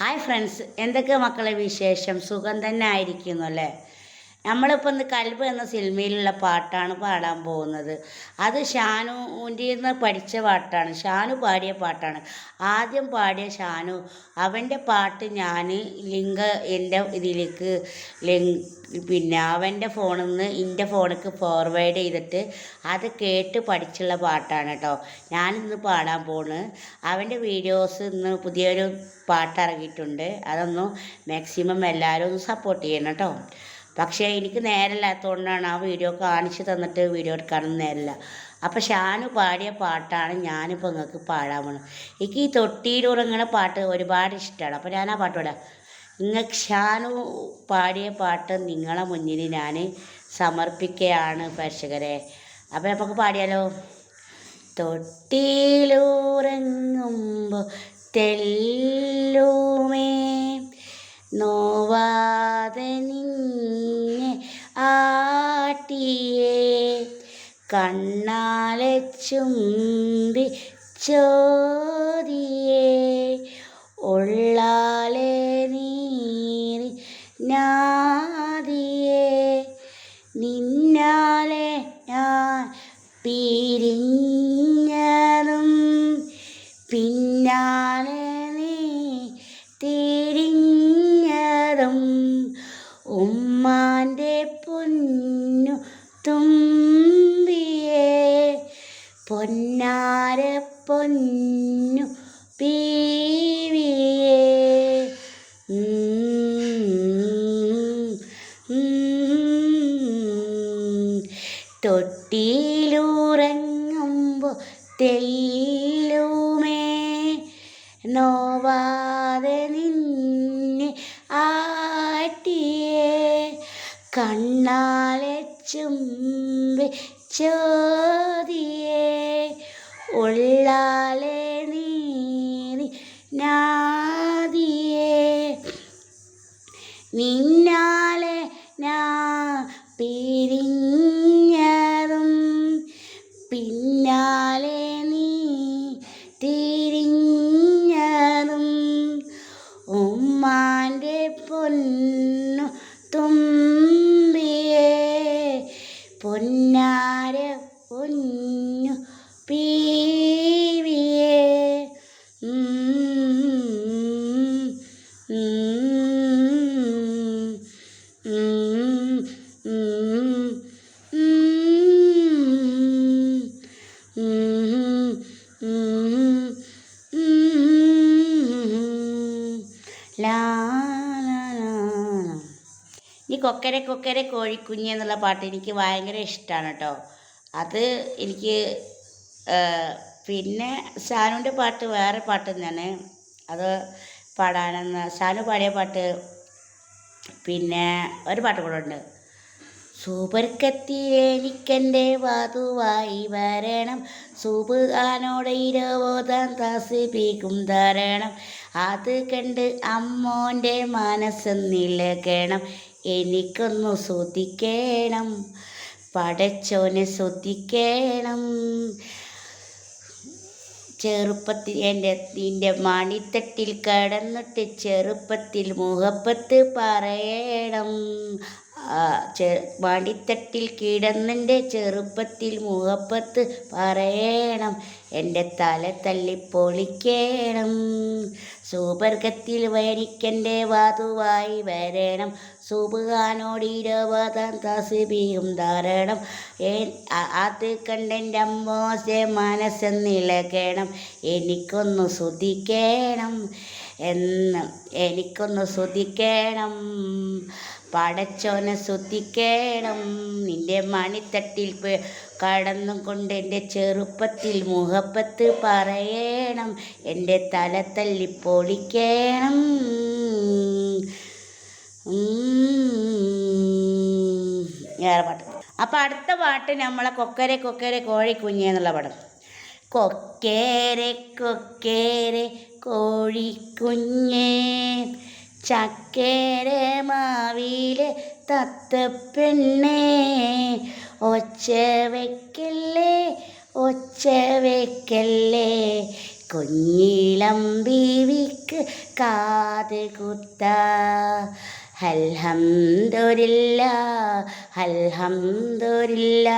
Hi friends എന്തൊക്കെ മക്കളെ വിശേഷം? സുഖം തന്നെ ആയിരിക്കുന്നു അല്ലേ? നമ്മളിപ്പോൾ ഇന്ന് കൽബ് എന്ന സിനിമയിലുള്ള പാട്ടാണ് പാടാൻ പോകുന്നത്. അത് ഷാനുവിന്റെ നിന്ന് പഠിച്ച പാട്ടാണ്. ഷാനു പാടിയ പാട്ടാണ്. ആദ്യം പാടിയ ഷാനു അവന്റെ പാട്ട് ഞാൻ ലിങ്ക് എന്റെ ഇതിലേക്ക് ലിങ്ക് പിന്നെ അവന്റെ ഫോണിൽ നിന്ന് എന്റെ ഫോണിലേക്ക് ഫോർവേഡ് ചെയ്തിട്ട് അത് കേട്ട് പഠിച്ചുള്ള പാട്ടാണ് കേട്ടോ ഞാനിന്ന് പാടാൻ പോണ്. അവന്റെ വീഡിയോസ് ഇന്ന് പുതിയൊരു പാട്ട് ഇറങ്ങിയിട്ടുണ്ട്. അതൊന്ന് മാക്സിമം എല്ലാവരും ഒന്ന് സപ്പോർട്ട് ചെയ്യണം കേട്ടോ പക്ഷേ എനിക്ക് നേരമില്ലാത്തതുകൊണ്ടാണ് ആ വീഡിയോ കാണിച്ചു തന്നിട്ട് വീഡിയോ എടുക്കാനൊന്നും നേരമില്ല. അപ്പോൾ ഷാനു പാടിയ പാട്ടാണ് ഞാനിപ്പോൾ നിങ്ങൾക്ക് പാടാൻ പോണത്. എനിക്ക് ഈ തൊട്ടിയിലുറങ്ങണ പാട്ട് ഒരുപാട് ഇഷ്ടമാണ് അപ്പോൾ ഞാൻ ആ പാട്ട് പാടാം. നിങ്ങൾക്ക് ഷാനു പാടിയ പാട്ട് നിങ്ങളെ മുന്നിൽ ഞാൻ സമർപ്പിക്കുകയാണ് പ്രേക്ഷകരെ. അപ്പോൾ നമുക്ക് പാടിയാലോ? തൊട്ടിയിലുറങ്ങുമ്പോൾ തെല്ലുമേ നോവാതെ നിന്നെ ആട്ടിയേ കണ്ണാലെ ചുംബി ചോദിയേ ഉള്ളാലെ നീറി നാദിയേ പൊന്നാര പൊന്നു പീവിയേ. തൊട്ടിയിലൂറങ്ങുമ്പോ തെല്ലുമേ. നോവാതെ നിന്നെ ആട്ടിയേ. കണ്ണാലെ ചോദിയേ ഉള്ളാലെ ലാ. ഈ കൊക്കരെ കൊക്കരെ കോഴിക്കുഞ്ഞ് എന്നുള്ള പാട്ട് എനിക്ക് ഭയങ്കര ഇഷ്ടമാണ് കേട്ടോ അത് എനിക്ക് പിന്നെ ഷാനുവിന്റെ പാട്ട് വേറെ പാട്ട് തന്നെയാണ്. അത് പാടാനെന്ന് ഷാനു പാടിയ പാട്ട് പിന്നെ ഒരു പാട്ട് കൂടെ ഉണ്ട്. സൂപർക്കത്തിലെനിക്കെന്റെ വാതുവായി വരണം. സൂപുകാനോടെ ഇരവോതാൻ താസിപ്പിക്കും തരണം അത് കണ്ട് അമ്മോന്റെ മനസ്സ് നിലകണം. എനിക്കൊന്നു ശ്രദ്ധിക്കണം. പടച്ചോനെ ശ്രദ്ധിക്കണം. ചെറുപ്പത്തിൽ എന്റെ നിന്റെ മണിത്തട്ടിൽ കടന്നിട്ട് ചെറുപ്പത്തിൽ മുഖപ്പത്ത് പറയണം. മണിത്തട്ടിൽ കിടന്നെന്റെ ചെറുപ്പത്തിൽ മുഖപ്പത്ത് പറയണം. എന്റെ തല തല്ലി പൊളിക്കണം. സൂപർഗത്തിൽ വരിക്കന്റെ വാതുവായി വരണം. സൂപുകാനോട് ഇരുപതാം തസിബിയും ധാരണം. അത് കണ്ടെന്റെ അമ്മോസെ മനസ്സെന്നിളകണം എനിക്കൊന്ന് ശ്രദ്ധിക്കണം എന്ന് എനിക്കൊന്ന് ശ്രദ്ധിക്കണം പടച്ചോനെ ശ്രദ്ധിക്കണം നിന്റെ മണിത്തട്ടിൽ കടന്നുകൊണ്ട് കടന്നും കൊണ്ട് എന്റെ ചെറുപ്പത്തിൽ മുഖപ്പത്ത് പറയണം. എന്റെ തല തല്ലി പൊളിക്കണം. വേറെ പാട്ട്. അപ്പം അടുത്ത പാട്ട് നമ്മളെ കൊക്കരെ കൊക്കരെ കോഴിക്കുഞ്ഞ് എന്നുള്ള പടം. കൊക്കേരെ കൊക്കേരെ കോഴിക്കുഞ്ഞേ. ചക്കേര മാവിലെ തത്തപ്പെണ്ണേ ഒച്ച വെക്കല്ലേ ഒച്ച വെക്കല്ലേ. കുഞ്ഞിളം ബീവിക്ക് കാത് കുത്ത അൽഹംദുലില്ല അൽഹംദുലില്ല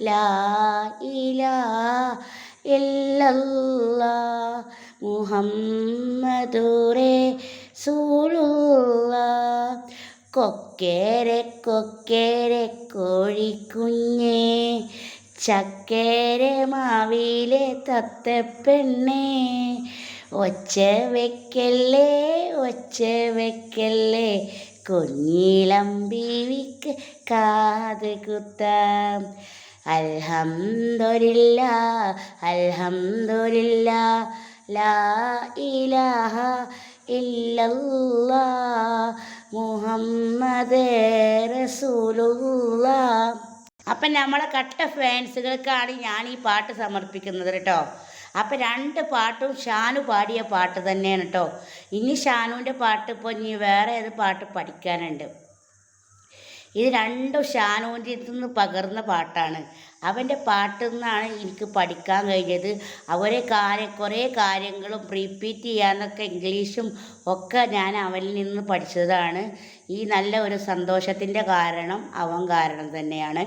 ലാ ഇലാഹ ഇല്ലല്ലാ. മുഹമ്മദുറേ സൂലുള്ള കൊക്കേരെ കൊക്കേരെ കോഴിക്കുഞ്ഞേ. ചക്കേരെ മാവിലെ തത്തപ്പെണ്ണേ ഒച്ച വെക്കല്ലേ ഒച്ച വെക്കല്ലേ. കുഞ്ഞിളം ബീവിക്ക് കാത് കുത്താം. അൽഹംദുലില്ല അൽഹംദുലില്ല ലാ ഇലാഹ ഇല്ലല്ലാ മുഹമ്മദ് റസൂലുള്ള അപ്പം നമ്മളെ കട്ട ഫാൻസുകൾക്കാണ് ഞാൻ ഈ പാട്ട് സമർപ്പിക്കുന്നത് കേട്ടോ. അപ്പം രണ്ട് പാട്ടും ഷാനു പാടിയ പാട്ട് തന്നെയാണ് കേട്ടോ. ഇനി ഷാനുവിന്റെ പാട്ട് ഇപ്പോൾ ഇനി വേറെ ഏത് പാട്ട് പഠിക്കാനുണ്ട്? ഇത് രണ്ടും ഷാനുവിന്റെ അടുത്ത് നിന്ന് പകർന്ന പാട്ടാണ്. അവന്റെ പാട്ടിൽ നിന്നാണ് എനിക്ക് പഠിക്കാൻ കഴിഞ്ഞത്. അവരെ കാര്യം കുറേ കാര്യങ്ങളും റിപ്പീറ്റ് ചെയ്യാനൊക്കെ ഇംഗ്ലീഷും ഒക്കെ ഞാൻ അവനിൽ നിന്ന് പഠിച്ചതാണ്. ഈ നല്ല ഒരു സന്തോഷത്തിന്റെ കാരണം അവൻ കാരണം തന്നെയാണ്.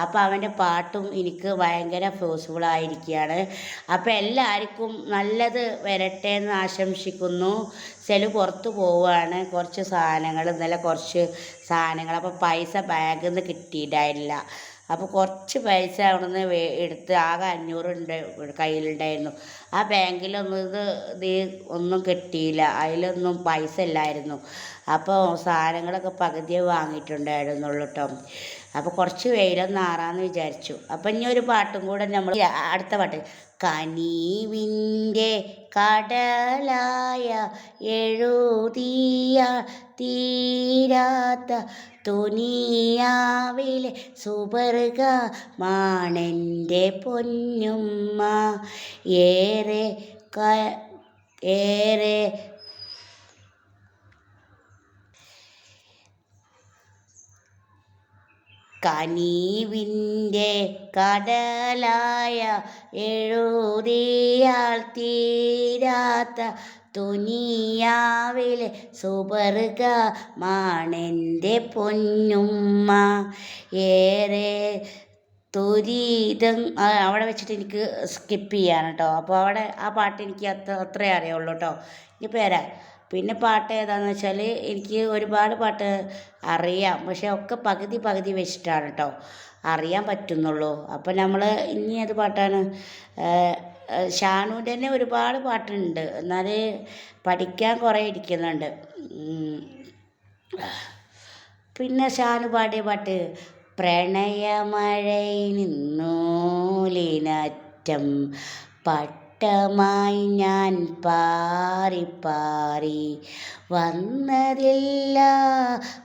അപ്പോൾ അവന്റെ പാട്ടും എനിക്ക് ഭയങ്കര ഫ്യൂസ്ഫുൾ ആയിരിക്കുകയാണ്. അപ്പോൾ എല്ലാവർക്കും നല്ലത് വരട്ടെ എന്ന് ആശംസിക്കുന്നു. സെൽ പുറത്ത് പോവുകയാണ്. കുറച്ച് സാധനങ്ങൾ ഇന്നലെ കുറച്ച് സാധനങ്ങൾ. അപ്പോൾ പൈസ ബാഗിൽ നിന്ന് കിട്ടിയിട്ടായില്ല. അപ്പോൾ കുറച്ച് പൈസ അവിടെ നിന്ന് വേ എടുത്ത് ആകെ അഞ്ഞൂറുണ്ട് കയ്യിലുണ്ടായിരുന്നു. ആ ബാങ്കിലൊന്നും ഇത് ഇത് ഒന്നും കിട്ടിയില്ല. അതിലൊന്നും പൈസ ഇല്ലായിരുന്നു. അപ്പോൾ സാധനങ്ങളൊക്കെ പകുതിയേ വാങ്ങിയിട്ടുണ്ടായിരുന്നുള്ളൂ കേട്ടോ അപ്പോൾ കുറച്ച് വെയിലൊന്ന് ആറാന്ന് വിചാരിച്ചു. അപ്പം ഇനി ഒരു പാട്ടും കൂടെ നമ്മൾ അടുത്ത പാട്ട്. കനീവിന്റെ കടലായ എഴുതിയ തീരാത്ത തുനിയാവിലെ സുബർഗമാണെന്റെ പൊന്നുമ്മ. ഏറെ ക ഏറെ കനീവിന്റെ കടലായ എഴുതിയാൽ തീരാത്ത തുനിയാവിലെ സുബർഗമാണെന്റെ പൊന്നുമ്മ. ഏറെ തുരീതം അവിടെ വെച്ചിട്ട് എനിക്ക് സ്കിപ്പ് ചെയ്യാണ് കേട്ടോ. അപ്പോൾ അവിടെ ആ പാട്ട് എനിക്ക് അത്ര അത്രേ അറിയുള്ളൂ കേട്ടോ. ഇനി പേരാ. പിന്നെ പാട്ട് ഏതാന്ന് വെച്ചാൽ എനിക്ക് ഒരുപാട് പാട്ട് അറിയാം. പക്ഷെ ഒക്കെ പകുതി പകുതി വെച്ചിട്ടാണ് കേട്ടോ അറിയാൻ പറ്റുന്നുള്ളൂ. അപ്പം നമ്മൾ ഇനി ഏത് പാട്ടാണ്? ഷാനുവിന്റെ തന്നെ ഒരുപാട് പാട്ടുണ്ട്. എന്നാൽ പഠിക്കാൻ കുറേ ഇരിക്കുന്നുണ്ട്. പിന്നെ ഷാനു പാടിയ പാട്ട് പ്രണയമഴയിൽ നിന്നൂലിനറ്റം പട്ടമായി ഞാൻ പാറി പാറി വന്നതില്ല.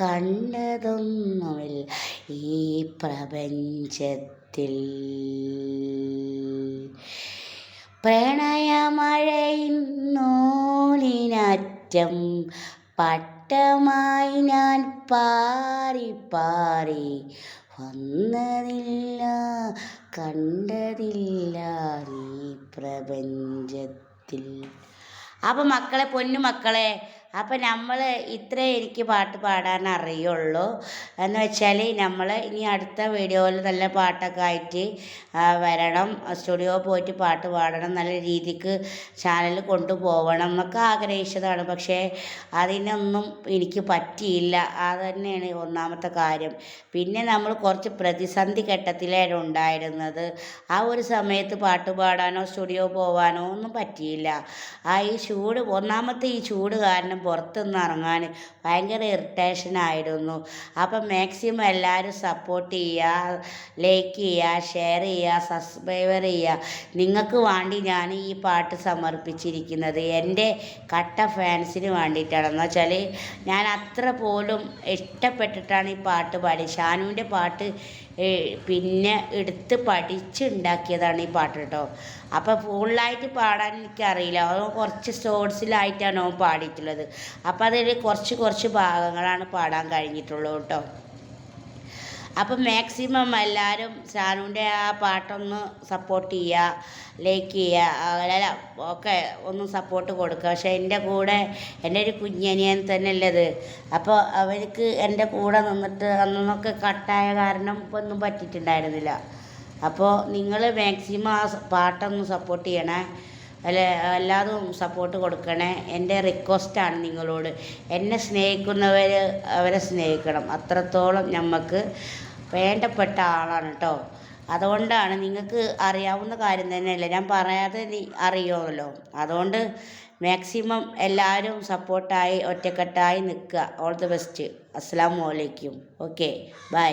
കണ്ടതൊന്നുമില്ല ഈ പ്രപഞ്ചത്തിൽ. പ്രണയമഴയിൻ നൂലിനറ്റം പട്ടമായി ഞാൻ പാറി പാറി വന്നതില്ല. കണ്ടതില്ല ഈ പ്രപഞ്ചത്തിൽ. അപ്പം മക്കളെ പൊന്നു മക്കളെ അപ്പം നമ്മൾ ഇത്രേ എനിക്ക് പാട്ട് പാടാൻ അറിയുള്ളൂ. എന്ന് വെച്ചാൽ നമ്മൾ ഇനി അടുത്ത വീഡിയോയിൽ നല്ല പാട്ടൊക്കെ ആയിട്ട് വരണം. സ്റ്റുഡിയോ പോയിട്ട് പാട്ട് പാടണം. നല്ല രീതിക്ക് ചാനൽ കൊണ്ടുപോകണം എന്നൊക്കെ ആഗ്രഹിച്ചതാണ്. പക്ഷേ അതിനൊന്നും എനിക്ക് പറ്റിയില്ല. അത് തന്നെയാണ് ഒന്നാമത്തെ കാര്യം. പിന്നെ നമ്മൾ കുറച്ച് പ്രതിസന്ധി ഘട്ടത്തിലാണ് ഉണ്ടായിരുന്നത്. ആ ഒരു സമയത്ത് പാട്ട് പാടാനോ സ്റ്റുഡിയോ പോകാനോ ഒന്നും പറ്റിയില്ല. ആ ഈ ചൂട് ഒന്നാമത്തെ ഈ ചൂട് കാരണം പുറത്തുനിന്ന് ഇറങ്ങാൻ ഭയങ്കര ഇറിറ്റേഷൻ ആയിരുന്നു. അപ്പം മാക്സിമം എല്ലാവരും സപ്പോർട്ട് ചെയ്യുക ലൈക്ക് ചെയ്യുക ഷെയർ ചെയ്യുക സബ്സ്ക്രൈബർ ചെയ്യുക. നിങ്ങൾക്ക് വേണ്ടി ഞാൻ ഈ പാട്ട് സമർപ്പിച്ചിരിക്കുന്നത്. എന്റെ കട്ട ഫാൻസിന് വേണ്ടിയിട്ടാണ്. എന്ന് വെച്ചാൽ ഞാൻ അത്ര പോലും ഇഷ്ടപ്പെട്ടിട്ടാണ് ഈ പാട്ട് പാടി ഷാനുവിന്റെ പാട്ട് പിന്നെ എടുത്ത് പഠിച്ചുണ്ടാക്കിയതാണ് ഈ പാട്ട് കേട്ടോ. അപ്പോൾ ഫുള്ളായിട്ട് പാടാൻ എനിക്കറിയില്ല. അവൻ കുറച്ച് ഷോർട്സിലായിട്ടാണ് അവൻ പാടിയിട്ടുള്ളത്. അപ്പോൾ അതിൽ കുറച്ച് കുറച്ച് ഭാഗങ്ങളാണ് പാടാൻ കഴിഞ്ഞിട്ടുള്ളൂ കേട്ടോ. അപ്പം മാക്സിമം എല്ലാവരും ഷാനുവിന്റെ ആ പാട്ടൊന്ന് സപ്പോർട്ട് ചെയ്യുക ലൈക്ക് ചെയ്യുക അല്ല ഒക്കെ ഒന്ന് സപ്പോർട്ട് കൊടുക്കുക. പക്ഷേ എന്റെ കൂടെ എന്റെ ഒരു കുഞ്ഞനിയൻ തന്നെ ഉള്ളത് അപ്പോൾ അവർക്ക് എന്റെ കൂടെ നിന്നിട്ട് അന്നൊക്കെ കട്ടായ കാരണം ഇപ്പം ഒന്നും പറ്റിയിട്ടുണ്ടായിരുന്നില്ല. അപ്പോൾ നിങ്ങൾ മാക്സിമം ആ പാട്ടൊന്ന് സപ്പോർട്ട് ചെയ്യണേ. അല്ല എല്ലാതും സപ്പോർട്ട് കൊടുക്കണേ. എന്റെ റിക്വസ്റ്റാണ് നിങ്ങളോട്. എന്നെ സ്നേഹിക്കുന്നവർ അവരെ സ്നേഹിക്കണം. അത്രത്തോളം നമുക്ക് വേണ്ടപ്പെട്ട ആളാണ് കേട്ടോ അതുകൊണ്ടാണ് നിങ്ങൾക്ക് അറിയാവുന്ന കാര്യം തന്നെയല്ലേ. ഞാൻ പറയാതെ നീ അറിയുമല്ലോ അതുകൊണ്ട് മാക്സിമം എല്ലാവരും സപ്പോർട്ടായി ഒറ്റക്കെട്ടായി നിൽക്കുക. ഓൾ ദി ബെസ്റ്റ് അസ്സാം വലൈക്കും ഓക്കെ ബൈ